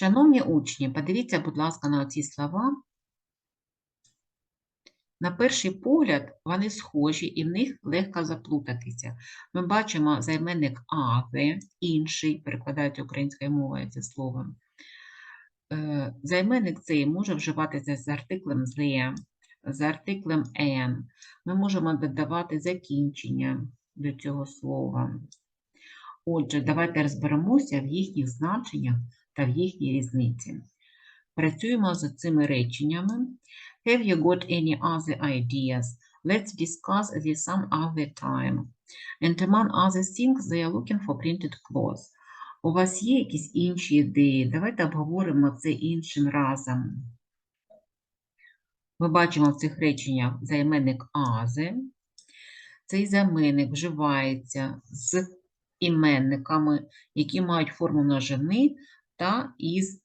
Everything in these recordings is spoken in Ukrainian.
Шановні учні, подивіться, будь ласка, на ці слова. На перший погляд вони схожі і в них легко заплутатися. Ми бачимо займенник «азе», інший, перекладають українською мовою це слово. Е, Займенник цей може вживатися з артиклем «the», з артиклем «an». Ми можемо додавати закінчення до цього слова. Отже, давайте розберемося в їхніх значеннях та в їхній різниці. Працюємо з цими реченнями. Have you got any other ideas? Let's discuss this some other time. And among other things, they are looking for printed clothes. У вас є якісь інші ідеї? Давайте обговоримо це іншим разом. Ми бачимо в цих реченнях займенник азе. Цей займенник вживається з іменниками, які мають форму множини та із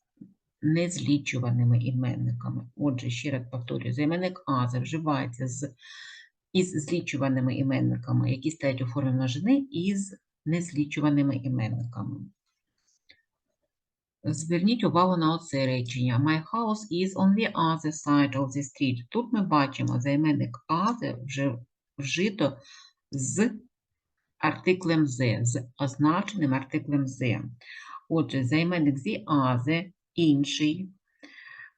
незлічуваними іменниками. Отже, ще раз повторюю, займенник азе вживається з, із злічуваними іменниками, які стоять у формі множини, і з незлічуваними іменниками. Зверніть увагу на оце речення. My house is on the other side of the street. Тут ми бачимо займенник «other» вже вжито з артиклем «the», з означеним артиклем «the». Отже, займенник «the other» інший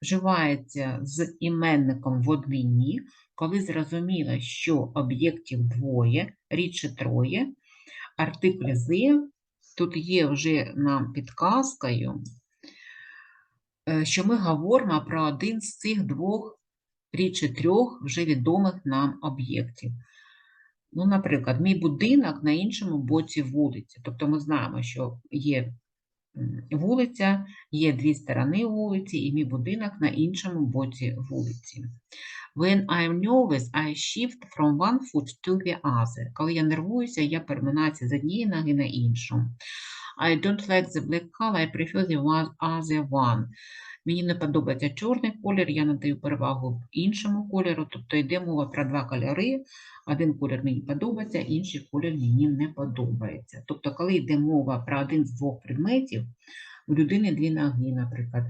вживається з іменником в однині, коли зрозуміло, що об'єктів двоє, рідше троє, артикль «the» тут є вже нам підказкою, е, що ми говоримо про один з цих двох, рідше трьох вже відомих нам об'єктів. Ну, наприклад, мій будинок на іншому боці вулиці. Тобто ми знаємо, що є вулиця, є дві сторони вулиці, і мій будинок на іншому боці вулиці. When I'm nervous, I shift from one foot to the other. Коли я нервуюся, я переминаюся з однієї ноги на іншу. I don't like the black color, I prefer the one- other one. Мені не подобається чорний колір, я надаю перевагу іншому кольору. Тобто йде мова про два кольори. Один колір мені подобається, інший колір мені не подобається. Тобто, коли йде мова про один з двох предметів, у людини дві ноги, наприклад,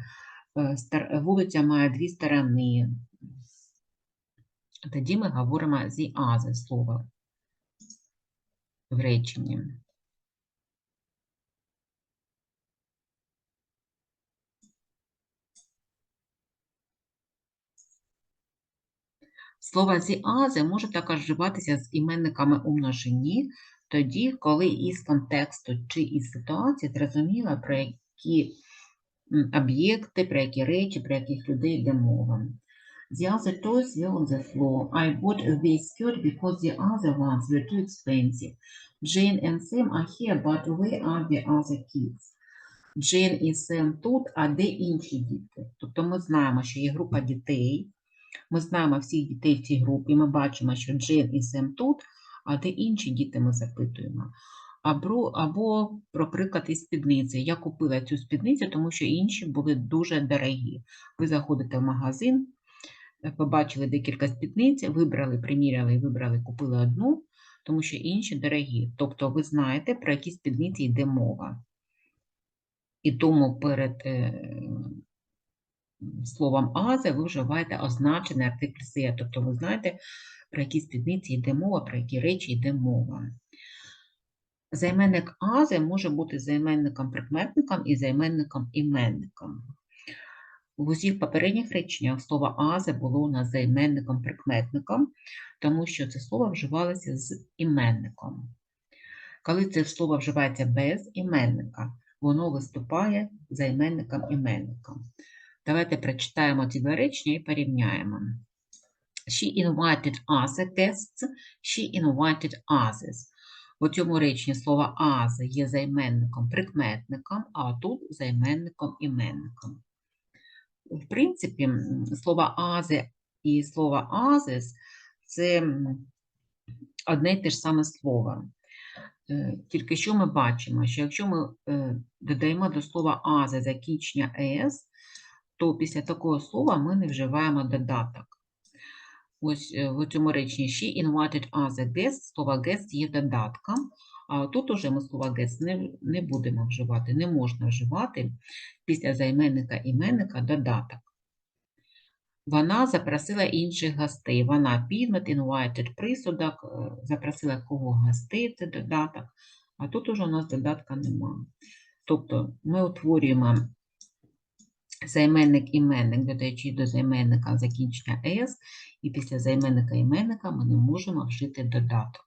е, вулиця має дві сторони. Тоді ми говоримо the other слово в реченні. The other може також вживатися з іменниками у множині, тоді, коли із контексту чи із ситуації зрозуміло, про які об'єкти, про які речі, про яких людей йде мова. The other toys were on the floor. I bought this skirt because the other ones were too expensive. Jane and Sam are here, but where are the other kids? Джейн і Сем тут, а де інші діти? Тобто ми знаємо, що є група дітей, ми знаємо всіх дітей в цій групі, ми бачимо, що Джейн і Сем тут, а де інші діти ми запитуємо. Або, або про приклад із спідниці. Я купила цю спідницю, тому що інші були дуже дорогі. Ви заходите в магазин, е, побачили декілька спідниць, вибрали, приміряли вибрали, купили одну, тому що інші дорогі. Тобто ви знаєте, про які спідниці йде мова. І тому перед е, словом азе ви вживаєте означений артикль «се», тобто ви знаєте, про які спідниці йде мова, про які речі йде мова. Займенник азе може бути займенником-прикметником і займенником-іменником. В усіх попередніх реченнях слово азе було у нас займенником-прикметником, тому що це слово вживалося з іменником. Коли це слово вживається без іменника, воно виступає займенником-іменником. Давайте прочитаємо ці два речення і порівняємо. She invited other guests, she invited others. У цьому реченні слово as є займенником прикметником, а тут займенником іменником. В принципі, слово азе і слово азес це одне й те ж саме слово. Е, Тільки що ми бачимо, що якщо ми е, додаємо до слова азе закінчення ес, то після такого слова ми не вживаємо додаток. Ось е, в цьому реченні she invited other guests, слово guest є додатком, А тут уже ми слова gets не, не будемо вживати, не можна вживати після займенника іменника додаток. Вона запросила інших гостей. Вона підмет, invited присудок, е, запросила кого гостей, це додаток. А тут уже у нас додатка немає. Тобто ми утворюємо займенник іменник, додаючи до займенника закінчення «с», і після займенника іменника ми не можемо вжити додаток.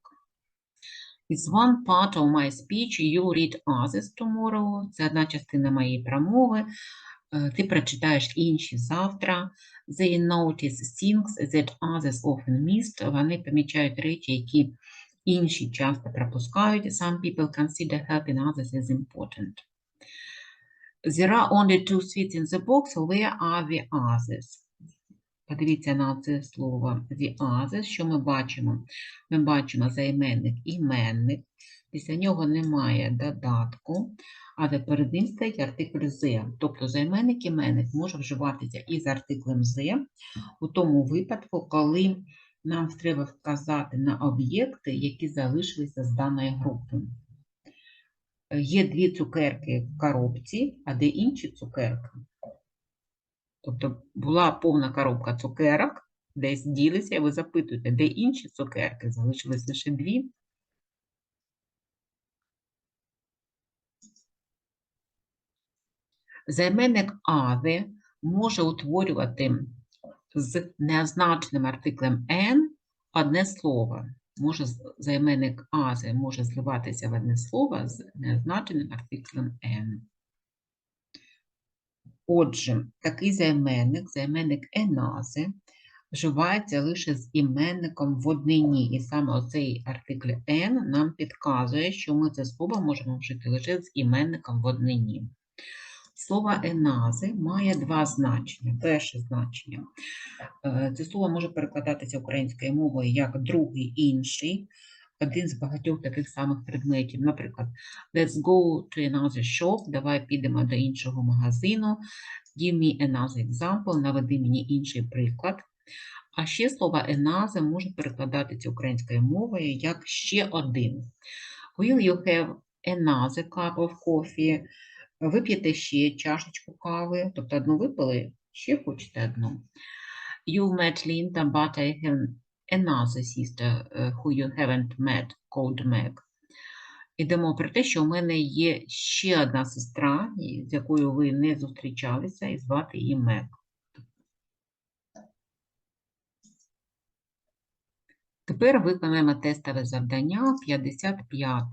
It's one part of my speech. You read others tomorrow. Це одна частина моєї промови. Е, Ти прочитаєш інші завтра. They notice things that others often missed. Вони помічають речі, які інші часто пропускають. Some people consider helping others as important. There are only two sweets in the box. Where are the others? Подивіться на це слово the others. Що ми бачимо? Ми бачимо займенник іменник. Після нього немає додатку, але перед ним стоїть артикль «the». Тобто займенник іменник може вживатися із артиклем «the» у тому випадку, коли нам треба вказати на об'єкти, які залишилися з даної групи. Є дві цукерки в коробці, а де інші цукерки? Тобто була повна коробка цукерок, десь ділися, і ви запитуєте, де інші цукерки? Залишилось лише дві. Займенник «аде» може утворювати з неозначеним артиклем «n» одне слово. Може займенник «азе» може зливатися в одне слово з неозначеним артиклем «n». Отже, такий займенник, займенник енази, вживається лише з іменником в однині. І саме оцей артикль «n» нам підказує, що ми це слово можемо вжити лише з іменником в однині. Слово енази має два значення. Перше значення. е, Це слово може перекладатися українською мовою як другий інший, один з багатьох таких самих предметів. Наприклад, let's go to another shop, давай підемо до іншого магазину. Give me another example, наведи мені інший приклад. А ще слово another може перекладатися українською мовою як ще один. Will you have another cup of coffee? Вип'єте ще чашечку кави, тобто одну випили, ще хочете одну. You met Linda, but I have another sister uh, who you haven't met, called Meg. Ідемо про те, що у мене є ще одна сестра, з якою ви не зустрічалися, і звати її Мек. Тепер виконаємо тестове завдання 55.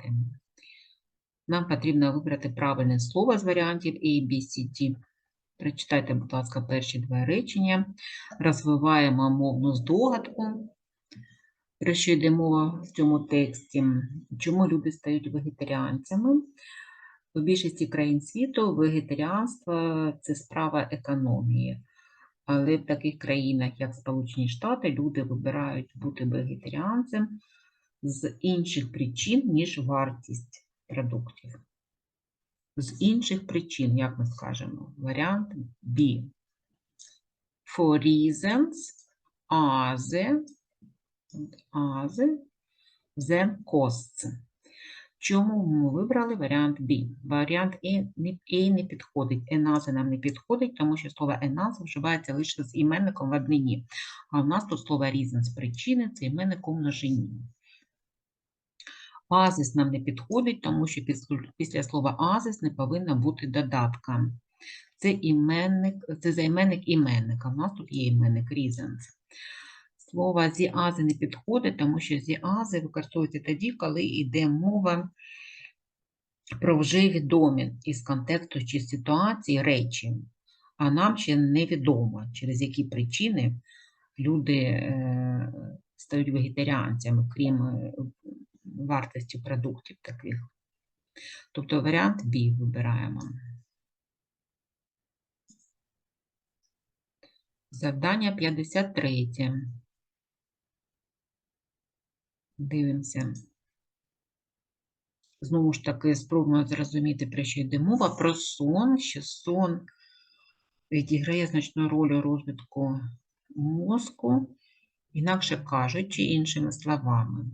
Нам потрібно вибрати правильне слово з варіантів A, B, C, D. Прочитайте, будь ласка, перші два речення. Розвиваємо мовну здогадку, про що йде мова в цьому тексті. Чому люди стають вегетаріанцями? У більшості країн світу вегетаріанство – це справа економії. Але в таких країнах, як Сполучені Штати, люди вибирають бути вегетаріанцем з інших причин, ніж вартість продуктів. З інших причин, як ми скажемо, варіант B. For reasons other, other than costs. Чому ми вибрали варіант B? Варіант A не, підходить, еназа нам не підходить, тому що слово еназа вживається лише з іменником в однині. А в нас тут слово reasons причини це іменник у множині. Азис нам не підходить, тому що після слова азис не повинно бути додатка. Це іменник, це займенник іменника. У нас тут є іменник reasons. Слово other не підходить, тому що other використовується тоді, коли йде мова про вже відомі із контексту чи ситуації речі, а нам ще невідомо, через які причини люди е, стають вегетаріанцями, крім е, вартості продуктів таких. Тобто варіант B вибираємо. Завдання 53. Дивимося. Знову ж таки, спробуємо зрозуміти, про що йде мова. Про сон, що сон відіграє значну роль у розвитку мозку, інакше кажучи, іншими словами.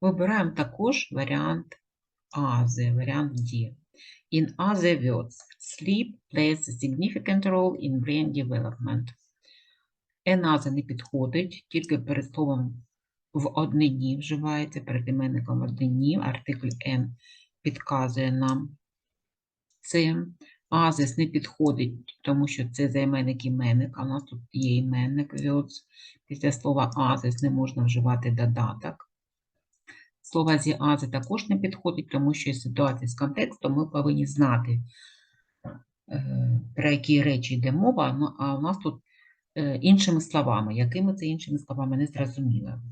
Вибираємо також варіант ASE, варіант D. In other words, sleep plays a significant role in brain development. Another не підходить, тільки перед словом в однині вживається, перед іменником однині, артикль N підказує нам це. Азис не підходить, тому що це займенник іменник, а у нас тут є іменник words. Після слова азис не можна вживати додаток. Слово зі ази також не підходить, тому що із ситуації з контекстом ми повинні знати, е, про які речі йде мова, ну, а у нас тут е, іншими словами. Якими це іншими словами, не зрозуміло.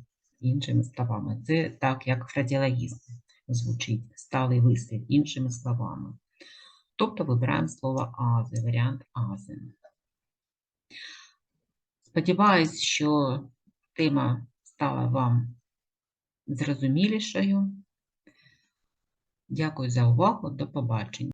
Іншими словами. Це так, як фразеологізм звучить, сталий вислів, іншими словами. Тобто вибираємо слово ази, варіант ази. Сподіваюсь, що тема стала вам зрозумілішою. Дякую за увагу. До побачення.